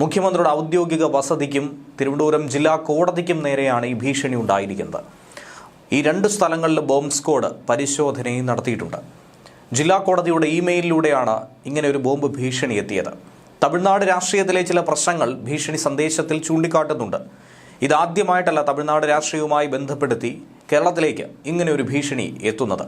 മുഖ്യമന്ത്രിയുടെ ഔദ്യോഗിക വസതിക്കും തിരുവനന്തപുരം ജില്ലാ കോടതിക്കും നേരെയാണ് ഈ ഭീഷണി ഉണ്ടായിരിക്കുന്നത്. ഈ രണ്ട് സ്ഥലങ്ങളിൽ ബോംബ് സ്ക്വാഡ് പരിശോധനയും നടത്തിയിട്ടുണ്ട്. ജില്ലാ കോടതിയുടെ ഇമെയിലിലൂടെയാണ് ഇങ്ങനെ ഒരു ബോംബ് ഭീഷണി എത്തിയത്. തമിഴ്നാട് രാഷ്ട്രീയത്തിലെ ചില പ്രശ്നങ്ങൾ ഭീഷണി സന്ദേശത്തിൽ ചൂണ്ടിക്കാട്ടുന്നുണ്ട്. ഇതാദ്യമായിട്ടല്ല തമിഴ്നാട് രാഷ്ട്രീയവുമായി ബന്ധപ്പെടുത്തി കേരളത്തിലേക്ക് ഇങ്ങനെ ഒരു ഭീഷണി എത്തുന്നത്.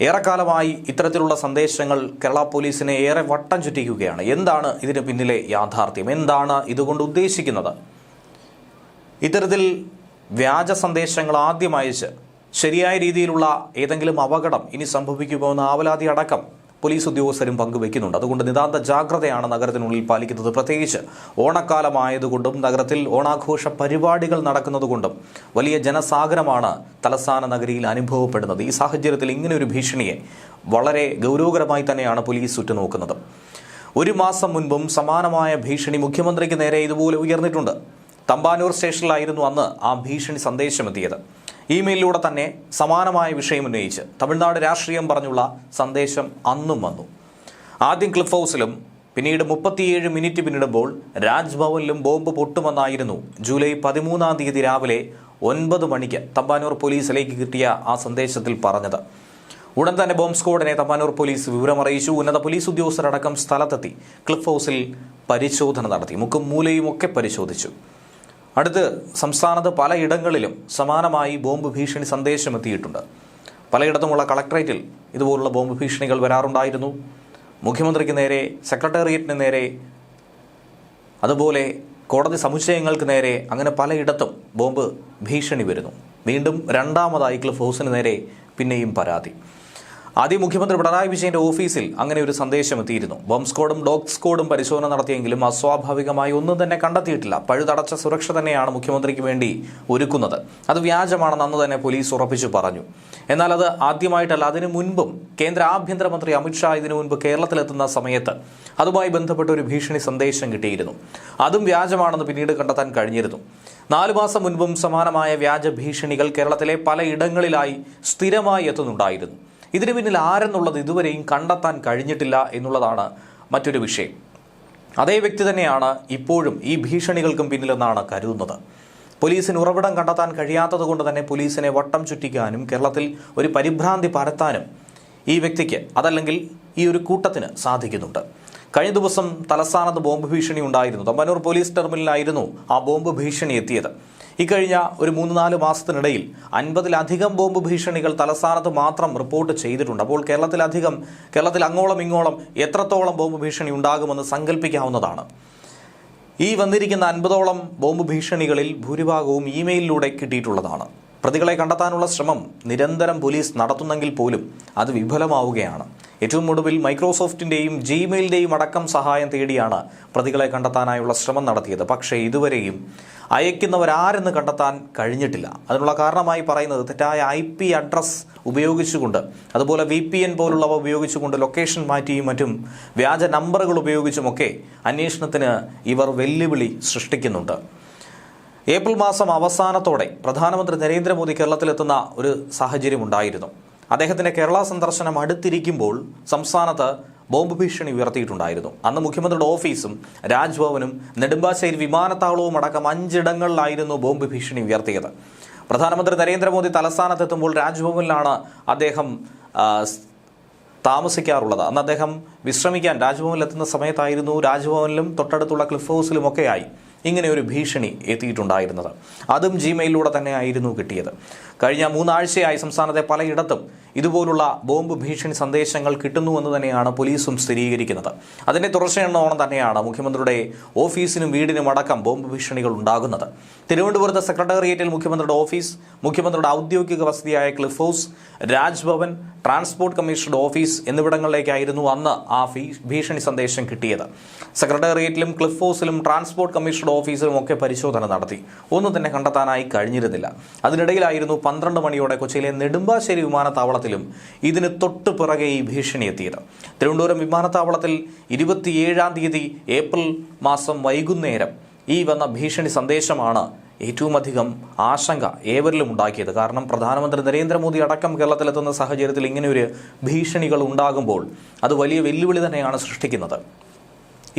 ഏറെക്കാലമായി ഇത്തരത്തിലുള്ള സന്ദേശങ്ങൾ കേരള പോലീസിനെ ഏറെ വട്ടം ചുറ്റിക്കുകയാണ്. എന്താണ് ഇതിന് പിന്നിലെ യാഥാർത്ഥ്യം? എന്താണ് ഇതുകൊണ്ട് ഉദ്ദേശിക്കുന്നത്? ഇത്തരത്തിൽ വ്യാജ സന്ദേശങ്ങൾ ആദ്യം ശരിയായ രീതിയിലുള്ള ഏതെങ്കിലും അപകടം ഇനി സംഭവിക്കുമോ എന്ന് ആവലാതി അടക്കം പോലീസ് ഉദ്യോഗസ്ഥരും പങ്കുവയ്ക്കുന്നുണ്ട്. അതുകൊണ്ട് നിതാന്ത ജാഗ്രതയാണ് നഗരത്തിനുള്ളിൽ പാലിക്കുന്നത്. പ്രത്യേകിച്ച് ഓണക്കാലമായതുകൊണ്ടും നഗരത്തിൽ ഓണാഘോഷ പരിപാടികൾ നടക്കുന്നതുകൊണ്ടും വലിയ ജനസാഗരമാണ് തലസ്ഥാന നഗരിയിൽ അനുഭവപ്പെടുന്നത്. ഈ സാഹചര്യത്തിൽ ഇങ്ങനെ ഒരു ഭീഷണിയെ വളരെ ഗൗരവകരമായി തന്നെയാണ് പോലീസ് ഉറ്റുനോക്കുന്നത്. ഒരു മാസം മുൻപും സമാനമായ ഭീഷണി മുഖ്യമന്ത്രിക്ക് നേരെ ഇതുപോലെ ഉയർന്നിട്ടുണ്ട്. തമ്പാനൂർ സ്റ്റേഷനിലായിരുന്നു അന്ന് ആ ഭീഷണി സന്ദേശമെത്തിയത്. ഇമെയിലിലൂടെ തന്നെ സമാനമായ വിഷയം ഉന്നയിച്ച് തമിഴ്നാട് രാഷ്ട്രീയം പറഞ്ഞുള്ള സന്ദേശം അന്നും വന്നു. ആദ്യം ക്ലിഫ് ഹൗസിലും പിന്നീട് മുപ്പത്തിയേഴ് മിനിറ്റ് പിന്നിടുമ്പോൾ രാജ്ഭവനിലും ബോംബ് പൊട്ടുമെന്നായിരുന്നു ജൂലൈ പതിമൂന്നാം തീയതി രാവിലെ ഒൻപത് മണിക്ക് തമ്പാനൂർ പോലീസിലേക്ക് കിട്ടിയ ആ സന്ദേശത്തിൽ പറഞ്ഞത്. ഉടൻ തന്നെ ബോംബ് സ്ക്വാഡിനെ തമ്പാനൂർ പോലീസ് വിവരമറിയിച്ചു. ഉന്നത പോലീസ് ഉദ്യോഗസ്ഥരടക്കം സ്ഥലത്തെത്തി ക്ലിഫ് ഹൗസിൽ പരിശോധന നടത്തി. മുക്കും മൂലയുമൊക്കെ പരിശോധിച്ചു. അടുത്ത് സംസ്ഥാനത്ത് പലയിടങ്ങളിലും സമാനമായി ബോംബ് ഭീഷണി സന്ദേശം എത്തിയിട്ടുണ്ട്. പലയിടത്തുമുള്ള കളക്ടറേറ്റിൽ ഇതുപോലുള്ള ബോംബ് ഭീഷണികൾ വരാറുണ്ടായിരുന്നു. മുഖ്യമന്ത്രിക്ക് നേരെ സെക്രട്ടേറിയറ്റിന് നേരെ അതുപോലെ കോടതി സമുച്ചയങ്ങൾക്ക് നേരെ അങ്ങനെ പലയിടത്തും ബോംബ് ഭീഷണി വരുന്നു. വീണ്ടും രണ്ടാമതായി ക്ലിഫ് ഹൗസിന് നേരെ പിന്നെയും പരാതി. ആദ്യം മുഖ്യമന്ത്രി പിണറായി വിജയന്റെ ഓഫീസിൽ അങ്ങനെ ഒരു സന്ദേശം എത്തിയിരുന്നു. ബോംബ് സ്ക്വാഡും ഡോഗ് സ്ക്വാഡും പരിശോധന നടത്തിയെങ്കിലും അസ്വാഭാവികമായി ഒന്നും തന്നെ കണ്ടെത്തിയിട്ടില്ല. പഴുതടച്ച സുരക്ഷ തന്നെയാണ് മുഖ്യമന്ത്രിക്ക് വേണ്ടി ഒരുക്കുന്നത്. അത് വ്യാജമാണെന്ന് അന്ന് തന്നെ പോലീസ് ഉറപ്പിച്ചു പറഞ്ഞു. എന്നാൽ അത് ആദ്യമായിട്ടല്ല അതിനു മുൻപും കേന്ദ്ര ആഭ്യന്തരമന്ത്രി അമിത്ഷാ ഇതിനു മുൻപ് കേരളത്തിലെത്തുന്ന സമയത്ത് അതുമായി ബന്ധപ്പെട്ട ഒരു ഭീഷണി സന്ദേശം കിട്ടിയിരുന്നു. അതും വ്യാജമാണെന്ന് പിന്നീട് കണ്ടെത്താൻ കഴിഞ്ഞിരുന്നു. നാലു മാസം മുൻപും സമാനമായ വ്യാജ ഭീഷണികൾ കേരളത്തിലെ പലയിടങ്ങളിലായി സ്ഥിരമായി എത്തുന്നുണ്ടായിരുന്നു. ഇതിനു പിന്നിൽ ആരെന്നുള്ളത് ഇതുവരെയും കണ്ടെത്താൻ കഴിഞ്ഞിട്ടില്ല എന്നുള്ളതാണ് മറ്റൊരു വിഷയം. അതേ വ്യക്തി തന്നെയാണ് ഇപ്പോഴും ഈ ഭീഷണികൾക്കും പിന്നിലെന്നാണ് കരുതുന്നത്. പോലീസിന് ഉറവിടം കണ്ടെത്താൻ കഴിയാത്തതുകൊണ്ട് തന്നെ പോലീസിനെ വട്ടം ചുറ്റിക്കാനും കേരളത്തിൽ ഒരു പരിഭ്രാന്തി പരത്താനും ഈ വ്യക്തിക്ക് അതല്ലെങ്കിൽ ഈ ഒരു കൂട്ടത്തിന് സാധിക്കുന്നുണ്ട്. കഴിഞ്ഞ ദിവസം തലസ്ഥാനത്ത് ബോംബ് ഭീഷണി ഉണ്ടായിരുന്നു. തമ്പനൂർ പോലീസ് ടെർമിനലായിരുന്നു ആ ബോംബ് ഭീഷണി എത്തിയത്. ഇക്കഴിഞ്ഞ ഒരു മൂന്ന് നാല് മാസത്തിനിടയിൽ അൻപതിലധികം ബോംബ് ഭീഷണികൾ തലസ്ഥാനത്ത് മാത്രം റിപ്പോർട്ട് ചെയ്തിട്ടുണ്ട്. അപ്പോൾ കേരളത്തിലധികം കേരളത്തിൽ അങ്ങോളം ഇങ്ങോളം എത്രത്തോളം ബോംബ് ഭീഷണി ഉണ്ടാകുമെന്ന് സങ്കല്പിക്കാവുന്നതാണ് ഈ വന്നിരിക്കുന്ന അൻപതോളം ബോംബ് ഭീഷണികളിൽ ഭൂരിഭാഗവും ഇമെയിലിലൂടെ കിട്ടിയിട്ടുള്ളതാണ്. പ്രതികളെ കണ്ടെത്താനുള്ള ശ്രമം നിരന്തരം പോലീസ് നടത്തുന്നെങ്കിൽ പോലും അത് വിഫലമാവുകയാണ്. ഏറ്റവും ഒടുവിൽ മൈക്രോസോഫ്റ്റിന്റെയും ജിമെയിലിന്റെയും അടക്കം സഹായം തേടിയാണ് പ്രതികളെ കണ്ടെത്താനായുള്ള ശ്രമം നടത്തിയത്. പക്ഷേ ഇതുവരെയും അയക്കുന്നവരാരെന്ന് കണ്ടെത്താൻ കഴിഞ്ഞിട്ടില്ല. അതിനുള്ള കാരണമായി പറയുന്നത് തെറ്റായ ഐ പി അഡ്രസ് ഉപയോഗിച്ചുകൊണ്ട് അതുപോലെ വി പി എൻ പോലുള്ളവ ഉപയോഗിച്ചുകൊണ്ട് ലൊക്കേഷൻ മാറ്റിയും മറ്റും വ്യാജ നമ്പറുകൾ ഉപയോഗിച്ചുമൊക്കെ അന്വേഷണത്തിന് ഇവർ വെല്ലുവിളി സൃഷ്ടിക്കുന്നുണ്ട്. ഏപ്രിൽ മാസം അവസാനത്തോടെ പ്രധാനമന്ത്രി നരേന്ദ്രമോദി കേരളത്തിലെത്തുന്ന ഒരു സാഹചര്യം അദ്ദേഹത്തിന്റെ കേരള സന്ദർശനം അടുത്തിരിക്കുമ്പോൾ സംസ്ഥാനത്ത് ബോംബ് ഭീഷണി ഉയർത്തിയിട്ടുണ്ടായിരുന്നു. അന്ന് മുഖ്യമന്ത്രിയുടെ ഓഫീസും രാജ്ഭവനും നെടുമ്പാശ്ശേരി വിമാനത്താവളവും അടക്കം അഞ്ചിടങ്ങളിലായിരുന്നു ബോംബ് ഭീഷണി ഉയർത്തിയത്. പ്രധാനമന്ത്രി നരേന്ദ്രമോദി തലസ്ഥാനത്തെത്തുമ്പോൾ രാജ്ഭവനിലാണ് അദ്ദേഹം താമസിക്കാറുള്ളത്. അന്ന് അദ്ദേഹം വിശ്രമിക്കാൻ രാജ്ഭവനിലെത്തുന്ന സമയത്തായിരുന്നു രാജ്ഭവനിലും തൊട്ടടുത്തുള്ള ക്ലിഫ് ഹൗസിലുമൊക്കെയായി ഇങ്ങനെ ഒരു ഭീഷണി എത്തിയിട്ടുണ്ടായിരുന്നത്. അതും ജിമെയിലൂടെ തന്നെ ആയിരുന്നു കിട്ടിയത്. കഴിഞ്ഞ മൂന്നാഴ്ചയായി സംസ്ഥാനത്തെ പലയിടത്തും ഇതുപോലുള്ള ബോംബ് ഭീഷണി സന്ദേശങ്ങൾ കിട്ടുന്നുവെന്ന് തന്നെയാണ് പോലീസും സ്ഥിരീകരിക്കുന്നത്. അതിന്റെ തുടർച്ചയെണ്ണോണം തന്നെയാണ് മുഖ്യമന്ത്രിയുടെ ഓഫീസിനും വീടിനും അടക്കം ബോംബ് ഭീഷണികൾ ഉണ്ടാകുന്നത്. തിരുവനന്തപുരത്ത് സെക്രട്ടേറിയറ്റിൽ മുഖ്യമന്ത്രിയുടെ ഓഫീസ് മുഖ്യമന്ത്രിയുടെ ഔദ്യോഗിക വസതിയായ ക്ലിഫ് ഹൗസ് രാജ്ഭവൻ ട്രാൻസ്പോർട്ട് കമ്മീഷണറുടെ ഓഫീസ് എന്നിവിടങ്ങളിലേക്കായിരുന്നു അന്ന് ആ ഭീഷണി സന്ദേശം കിട്ടിയത്. സെക്രട്ടേറിയറ്റിലും ക്ലിഫ് ഹൗസിലും ട്രാൻസ്പോർട്ട് കമ്മീഷണറുടെ ഓഫീസിലും ഒക്കെ പരിശോധന നടത്തി. ഒന്നും തന്നെ കണ്ടെത്താനായി കഴിഞ്ഞിരുന്നില്ല. അതിനിടയിലായിരുന്നു പന്ത്രണ്ട് മണിയോടെ കൊച്ചിയിലെ നെടുമ്പാശ്ശേരി വിമാനത്താവളത്തിലും ഇതിന് തൊട്ടു പിറകെ ഈ ഭീഷണി എത്തിയത്. തിരുവനന്തപുരം വിമാനത്താവളത്തിൽ ഇരുപത്തിയേഴാം തീയതി ഏപ്രിൽ മാസം വൈകുന്നേരം ഈ വന്ന ഭീഷണി സന്ദേശമാണ് ഏറ്റവും അധികം ആശങ്ക ഏവരിലും ഉണ്ടാക്കിയത്. കാരണം പ്രധാനമന്ത്രി നരേന്ദ്രമോദി അടക്കം കേരളത്തിലെത്തുന്ന സാഹചര്യത്തിൽ ഇങ്ങനെയൊരു ഭീഷണികൾ ഉണ്ടാകുമ്പോൾ അത് വലിയ വെല്ലുവിളി തന്നെയാണ് സൃഷ്ടിക്കുന്നത്.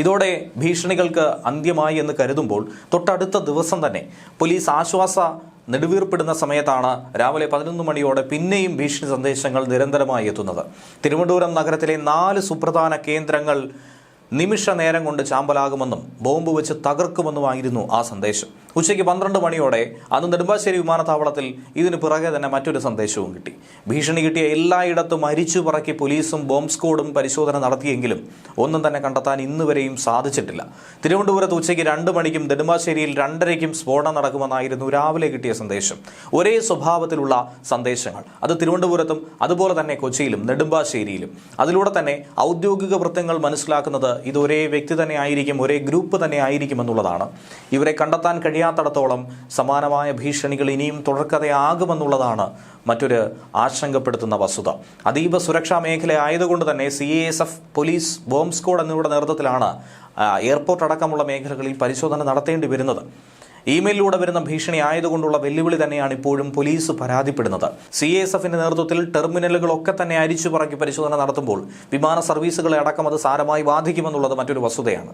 ഇതോടെ ഭീഷണികൾക്ക് അന്ത്യമായി എന്ന് കരുതുമ്പോൾ തൊട്ടടുത്ത ദിവസം തന്നെ പോലീസ് ആശ്വാസ നെടുവീർപ്പിടുന്ന സമയത്താണ് രാവിലെ പതിനൊന്ന് മണിയോടെ പിന്നെയും ഭീഷണി സന്ദേശങ്ങൾ നിരന്തരമായി എത്തുന്നത്. തിരുവനന്തപുരം നഗരത്തിലെ നാല് സുപ്രധാന കേന്ദ്രങ്ങൾ നിമിഷ നേരം കൊണ്ട് ചാമ്പലാകുമെന്നും ബോംബ് വെച്ച് തകർക്കുമെന്നുമായിരുന്നു ആ സന്ദേശം. ഉച്ചയ്ക്ക് പന്ത്രണ്ട് മണിയോടെ അന്ന് നെടുമ്പാശ്ശേരി വിമാനത്താവളത്തിൽ ഇതിന് പിറകെ തന്നെ മറ്റൊരു സന്ദേശവും കിട്ടി. ഭീഷണി കിട്ടിയ എല്ലായിടത്തും അരിച്ചു പറക്കി പോലീസും ബോംബ് സ്ക്വാഡും പരിശോധന നടത്തിയെങ്കിലും ഒന്നും തന്നെ കണ്ടെത്താൻ ഇന്നുവരെയും സാധിച്ചിട്ടില്ല. തിരുവനന്തപുരത്ത് ഉച്ചയ്ക്ക് രണ്ട് മണിക്കും നെടുമ്പാശ്ശേരിയിൽ രണ്ടരയ്ക്കും സ്ഫോടനം നടക്കുമെന്നായിരുന്നു രാവിലെ കിട്ടിയ സന്ദേശം. ഒരേ സ്വഭാവത്തിലുള്ള സന്ദേശങ്ങൾ. അത് തിരുവനന്തപുരത്തും അതുപോലെ തന്നെ കൊച്ചിയിലും നെടുമ്പാശ്ശേരിയിലും. അതിലൂടെ തന്നെ ഔദ്യോഗിക വൃത്തങ്ങൾ മനസ്സിലാക്കുന്നത് ഇത് ഒരേ വ്യക്തി തന്നെ ആയിരിക്കും ഒരേ ഗ്രൂപ്പ് തന്നെ ആയിരിക്കും എന്നുള്ളതാണ്. ഇവരെ കണ്ടെത്താൻ കഴിയാത്തടത്തോളം സമാനമായ ഭീഷണികൾ ഇനിയും തുടർക്കഥയാകുമെന്നുള്ളതാണ് മറ്റൊരു ആശങ്കപ്പെടുത്തുന്ന വസ്തുത. അതീവ സുരക്ഷാ മേഖല ആയതുകൊണ്ട് തന്നെ C A S F police bomb squad എന്നിവയുടെ നേതൃത്വത്തിലാണ് എയർപോർട്ട് അടക്കമുള്ള മേഖലകളിൽ പരിശോധന നടത്തേണ്ടി വരുന്നത്. ഇമെയിലിലൂടെ വരുന്ന ഭീഷണി ആയതുകൊണ്ടുള്ള വെല്ലുവിളി തന്നെയാണ് ഇപ്പോഴും പോലീസ് പരാതിപ്പെടുന്നത്. സി എസ് എഫിന്റെ നേതൃത്വത്തിൽ ടെർമിനലുകളൊക്കെ തന്നെ അരിച്ചു പറക്കി പരിശോധന നടത്തുമ്പോൾ വിമാന സർവീസുകളെ അടക്കം അത് സാരമായി ബാധിക്കുമെന്നുള്ളത് മറ്റൊരു വസ്തുതയാണ്.